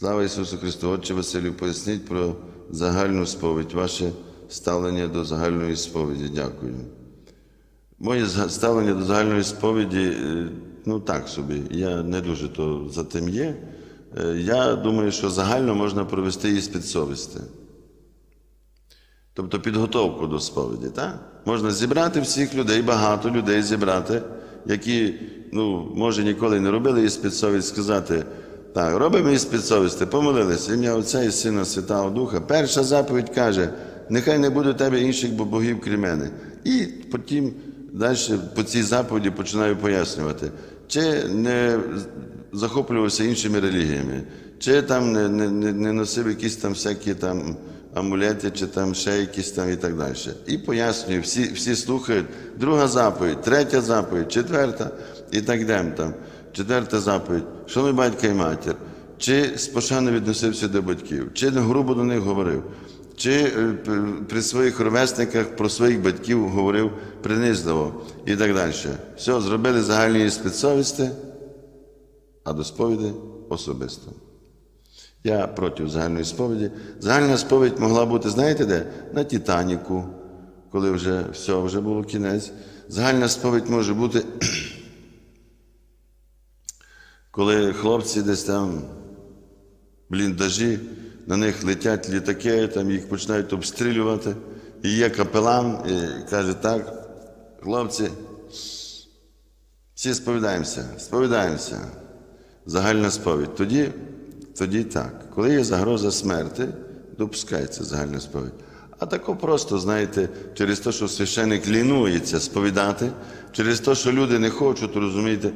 Слава Ісусу Христу! Отче Василю, поясніть про загальну сповідь, ваше ставлення до загальної сповіді. Дякую. Моє ставлення до загальної сповіді, е, ну так собі, я не дуже то за тим є. Е, Я думаю, що загально можна провести її з підсовісти. Тобто підготовку до сповіді, так? Можна зібрати всіх людей, багато людей зібрати, які, ну, може, ніколи не робили із підсовість, сказати, так, робимо із підсовісти, помолилися, ім'я Отця і Сина Святого Духа. Перша заповідь каже, нехай не буде у тебе інших богів, крім мене. І потім далі по цій заповіді починаю пояснювати, чи не захоплювався іншими релігіями, чи там не, не, не, носив якісь там всякі там амулети, чи там ще якісь там і так далі. І пояснюю, всі, всі слухають. Друга заповідь, третя заповідь, четверта, і так йдемо там. Четверта заповідь, шануй батька і матір, чи з пошаною відносився до батьків, чи грубо до них говорив, чи е, при своїх ровесниках про своїх батьків говорив принизливо і так далі. Все, зробили загальні спецсовісти, а до сповіді особисто. Я проти загальної сповіді. Загальна сповідь могла бути, знаєте де? На Титаніку, коли вже все, вже було кінець. Загальна сповідь може бути, коли хлопці десь там бліндажі, на них летять літаки, там їх починають обстрілювати. І є капелан, і каже, так, хлопці, всі сповідаємося, сповідаємося. Загальна сповідь. Тоді, тоді так. Коли є загроза смерти, допускається загальна сповідь. А тако просто, знаєте, через те, що священик лінується сповідати, через те, що люди не хочуть, розумієте,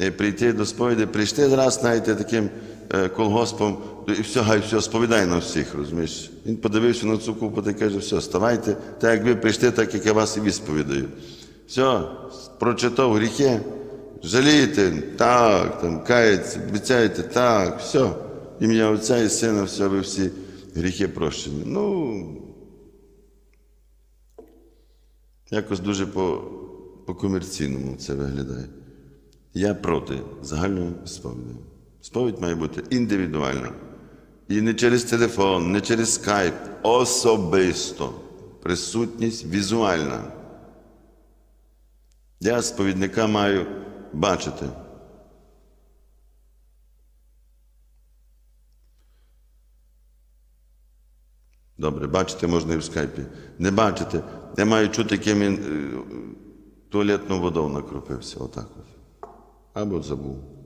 е, прийти до сповіді, прийшли раз, знаєте, таким е, колгоспом, і все, гай, все, сповідай на всіх, розумієш. Він подивився на цю купу та каже, все, ставайте, так як ви прийшли, так як я вас і відсповідаю. Все, прочитав гріхи, жалієте, так, там, кається, обіцяєте, так, все. Ім'я Отця і Сина, все, ви всі гріхи прощені. Ну, якось дуже по, по комерційному це виглядає. Я проти загальної сповіді. Сповідь має бути індивідуальна. І не через телефон, не через скайп, особисто. Присутність візуальна. Я сповідника маю бачити. Добре, бачити можна і в скайпі. Не бачите. Я маю чути, яким він е, туалетну водою накропився. Отак от. Або забув.